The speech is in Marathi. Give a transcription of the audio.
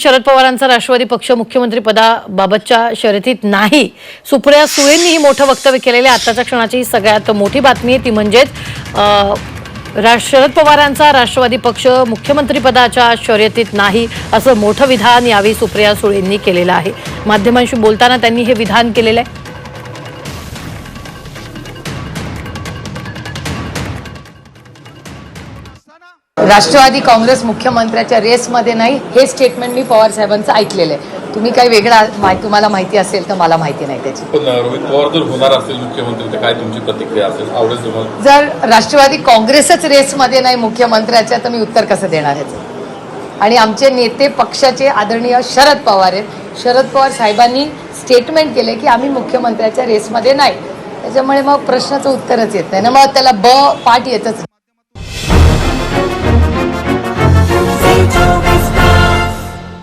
शरद पवारांचा राष्ट्रवादी पक्ष मुख्यमंत्री पदाबाबतच्या शर्यतीत नाही. सुप्रिया सुळेंनीही मोठं वक्तव्य केलेलं आहे. आताच्या क्षणाची ही सगळ्यात मोठी बातमी आहे ती म्हणजेच शरद पवारांचा राष्ट्रवादी पक्ष मुख्यमंत्री पदाच्या शर्यतीत नाही असं मोठं विधान यावेळी सुप्रिया सुळेंनी केलेलं आहे. माध्यमांशी बोलताना त्यांनी हे विधान केलेलं आहे. राष्ट्रवादी काँग्रेस मुख्यमंत्र्याच्या रेसमध्ये नाही हे स्टेटमेंट मी पवार साहेबांचं ऐकलेलं आहे. तुम्ही काही वेगळा माहि- तुम्हाला माहिती असेल तर मला माहिती नाही त्याची. पण रोहित पवार जर होणार असेल मुख्यमंत्री तर काय तुमची प्रतिक्रिया असेल? आवडेल तुम्हाला? जर राष्ट्रवादी काँग्रेसच रेसमध्ये नाही मुख्यमंत्र्याच्या तर मी उत्तर कसं देणार ह्याचं आणि आमचे नेते पक्षाचे आदरणीय शरद पवार आहेत. शरद पवार साहेबांनी स्टेटमेंट केले की आम्ही मुख्यमंत्र्याच्या रेसमध्ये नाही. त्याच्यामुळे मग प्रश्नाचं उत्तरच येत नाही. ना मग त्याला ब पाठ येतच.